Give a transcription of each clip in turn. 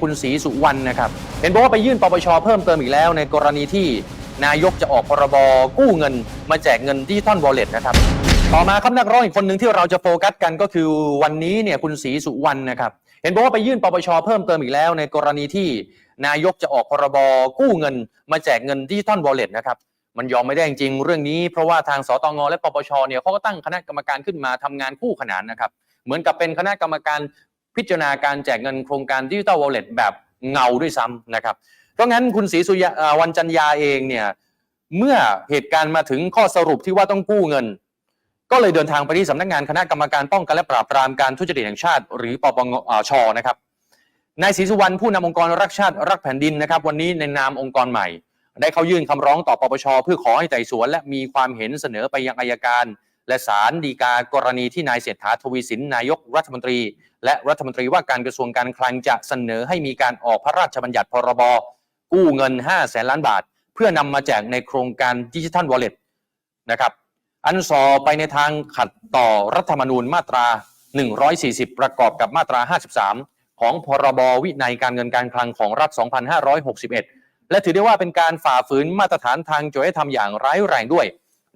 คุณศรีสุวรรณนะครับ เห็นบอกว่าไปยื่นปปชเพิ่มเติมอีกแล้วในกรณีที่นายกจะออกพรบกู้เงิน มาแจกเงินดิจิตอลวอลเล็ตนะครับ ต่อมาครับนักร้องอีกคนหนึ่งที่เราจะโฟกัสกันก็คือวันนี้เนี่ยคุณศรีสุวรรณนะครับ เห็นบอกว่าไปยื่นปปชเพิ่มเติมอีกแล้วในกรณีที่นายกจะออกพรบกู้เงิน มาแจกเงินดิจิตอลวอลเล็ตนะครับมันยอมไม่ได้จริงเรื่องนี้เพราะว่าทางสตงและปปชเนี่ยเขาก็ตั้งคณะกรรมการขึ้นมาทำงานคู่ขนานนะครับ เหมือนกับเป็นคณะกรรมการ พิจารณาการแจกเงินโครงการดิจิตอลวอลเล็ตแบบเงาด้วยซ้ำนะครับ เพราะงั้นคุณศรีสุยาวันจันยาเองเนี่ยเมื่อเหตุการณ์มาถึงข้อสรุปที่ว่าต้องกู้เงิน ก็เลยเดินทางไปที่สำนักงานคณะกรรมการป้องกันและปราบปรามการทุจริตแห่งชาติ หรือปปงชนะครับนายศรีสุวรรณผู้นำองค์กรรักชาติรักแผ่นดินนะครับ วันนี้ในนามองค์กรใหม่ ได้เข้ายื่นคำร้องต่อปปชเพื่อขอให้ไต่สวนและมีความเห็นเสนอไปยังอายการ และศาลฎีกากรณีที่นายเศรษฐาทวีสินนายกรัฐมนตรี และรัฐมนตรีว่าการกระทรวงการคลังจะเสนอให้มีการออกพระราชบัญญัติพรบกู้เงิน5แสนล้านบาท เพื่อนำมาแจกในโครงการดิจิทัลวอลเล็ตนะครับอันสอไปในทางขัดต่อรัฐธรรมนูญมาตรา 140 ประกอบกับมาตรา 53 ของพรบวินัยการเงินการคลังของรัฐ 2561 และถือได้ว่าเป็นการฝ่าฝืนมาตรฐานทางจริยธรรมอย่างร้ายแรงด้วย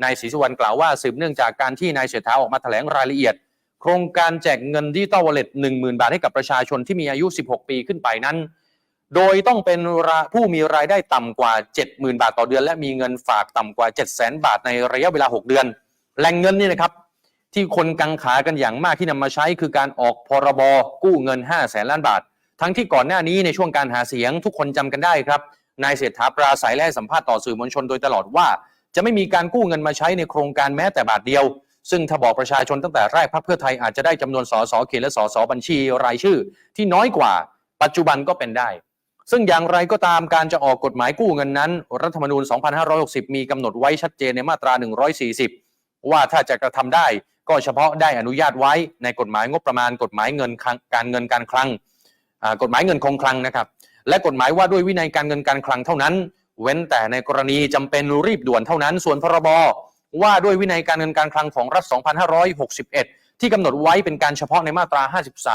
นายศรีสุวรรณกล่าวว่าสืบเนื่องจากการที่นายเศรษฐาออกมาแถลงรายละเอียด โครงการแจกเงินดิจิตอลวอลเล็ต10,000บาทให้กับประชาชนที่มีอายุ 16 ปีขึ้นไปนั้น โดยต้องเป็นผู้มีรายได้ต่ำกว่า 70,000 บาทต่อเดือน และมีเงินฝากต่ำกว่า 700,000 บาทในระยะเวลา 6 เดือน แหล่งเงินนี่นะครับที่คนกังขากันอย่างมากที่นำมาใช้คือการออกพรบกู้เงิน5แสนล้านบาท ทั้งที่ก่อนหน้านี้ในช่วงการหาเสียงทุกคนจำกันได้ครับ นายเศรษฐาปราศัยและให้สัมภาษณ์ต่อสื่อมวลชนโดยตลอดว่า จะไม่มีการกู้เงินมาใช้ในโครงการแม้แต่บาทเดียว ซึ่งถ้าบอกประชาชนตั้งแต่แรกพรรคเพื่อไทยอาจจะได้จำนวนสสเขตและสสบัญชีรายชื่อ ที่น้อยกว่าปัจจุบันก็เป็นได้ ซึ่งอย่างไรก็ตามการจะออกกฎหมายกู้เงินนั้น รัฐธรรมนูญ 2560 มีกำหนดไว้ชัดเจนในมาตรา 140 ว่าถ้าจะกระทำได้ก็เฉพาะได้อนุญาตไว้ในกฎหมายงบประมาณ กฎหมายเงินการเงินการคลังกฎหมายเงินคงคลังนะครับ และกฎหมายว่าด้วยวินัยการเงินการคลังเท่านั้น เว้นแต่ในกรณีจำเป็นรีบด่วนเท่านั้น ส่วนพรบว่าด้วยวินัยการเงินการคลังของรัฐ 2561 ที่กำหนดไว้เป็นการเฉพาะในมาตรา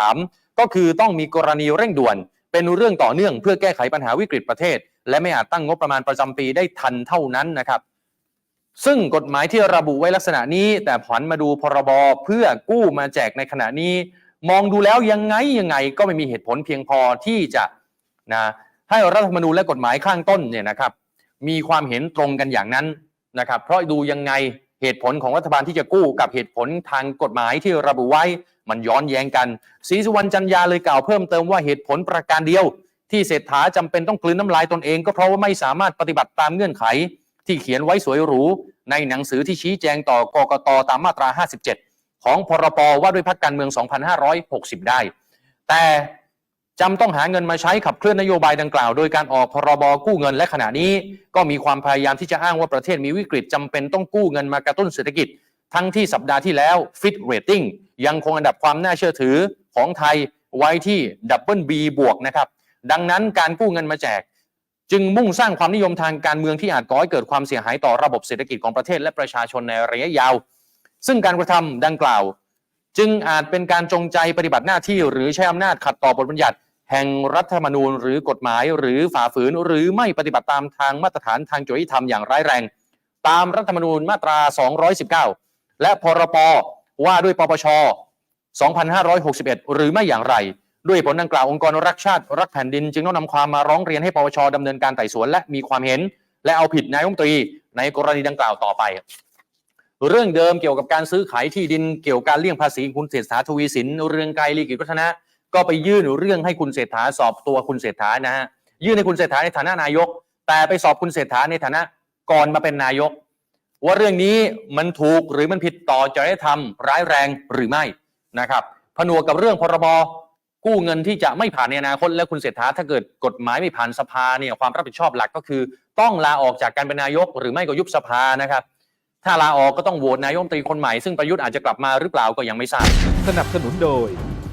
53 ก็คือต้องมีกรณีเร่งด่วน เป็นเรื่องต่อเนื่องเพื่อแก้ไขปัญหาวิกฤตประเทศ และไม่อาจตั้งงบประมาณประจำปีได้ทันเท่านั้นนะครับ ซึ่งกฎหมายที่ระบุไว้ลักษณะนี้ แต่ผันมาดูพรบเพื่อกู้มาแจกในขณะนี้ มองดูแล้วยังไงยังไงก็ไม่มีเหตุผลเพียงพอที่จะนะ ให้รัฐธรรมนูญและกฎหมายข้างต้นเนี่ยนะครับมีความเห็นตรงกันอย่างนั้นนะครับ เพราะดูยังไงเหตุผลของรัฐบาลที่จะกู้กับเหตุผลทางกฎหมายที่ระบุไว้มันย้อนแย้งกันศรีสุวรรณจันยาเลยกล่าวเพิ่มเติมว่าเหตุผลประการเดียว ที่เศรษฐาจำเป็นต้องกลืนน้ำลายตนเอง ก็เพราะว่าไม่สามารถปฏิบัติตามเงื่อนไข ที่เขียนไว้สวยหรูในหนังสือที่ชี้แจงต่อกกตตามมาตรา 57 ของพรปว่าด้วยพักการเมือง 2560 ได้ แต่ จำต้องหาเงินมาใช้ขับเคลื่อนนโยบายดังกล่าว โดยการออกพรบกู้เงินและขณะนี้ ก็มีความพยายามที่จะอ้างว่าประเทศมีวิกฤตจำเป็นต้องกู้เงินมากระตุ้นเศรษฐกิจ ทั้งที่สัปดาห์ที่แล้ว Fit Rating ยังคงอันดับความน่าเชื่อถือของไทยไว้ที่ดับเบิลบีบวกนะครับดังนั้นการกู้เงินมาแจก จึงมุ่งสร้างความนิยมทางการเมืองที่อาจก่อให้เกิดความเสียหายต่อระบบเศรษฐกิจของประเทศและประชาชนในระยะยาว ซึ่งการกระทำดังกล่าว จึงอาจเป็นการจงใจปฏิบัติหน้าที่หรือใช้อำนาจขัดต่อบทบัญญัติ แห่งรัฐธรรมนูญหรือกฎหมายหรือฝ่าฝืนหรือไม่ปฏิบัติตามทางมาตรฐานทางจริยธรรมอย่างร้ายแรง ตามรัฐธรรมนูญมาตรา 219 และพรปว่าด้วยปปช 2561 หรือไม่อย่างไร ด้วยผลดังกล่าวองค์กรรักชาติรักแผ่นดิน จึงต้องนำความมาร้องเรียนให้ปปชดำเนินการไต่สวนและมีความเห็น และเอาผิดนายมตรีในกรณีดังกล่าวต่อไป เรื่องเดิมเกี่ยวกับการซื้อขายที่ดินเกี่ยวกับการเลี่ยงภาษีคุณเศรษฐาทวีสินเรืองไกรลีกิจวัฒนะ ก็ไปยื่นเรื่องให้คุณเศรษฐาสอบตัวคุณเศรษฐานะฮะยื่นให้คุณเศรษฐาในฐานะนายก แต่ไปสอบคุณเศรษฐาในฐานะก่อนมาเป็นนายก ว่าเรื่องนี้มันถูกหรือมันผิดต่อจริยธรรมร้ายแรงหรือไม่นะครับผนวกกับเรื่องพรบกู้เงินที่จะไม่ผ่านในอนาคตและคุณเศรษฐาถ้าเกิดกฎหมายไม่ผ่านสภาเนี่ยความรับผิดชอบหลักก็คือ ต้องลาออกจากการเป็นนายก หรือไม่ก็ยุบสภานะครับ ถ้าลาออกก็ต้องโหวตนายกรัฐมนตรีคนใหม่ซึ่งประยุทธ์อาจจะกลับมาหรือเปล่าก็ยังไม่ทราบสนับสนุนโดย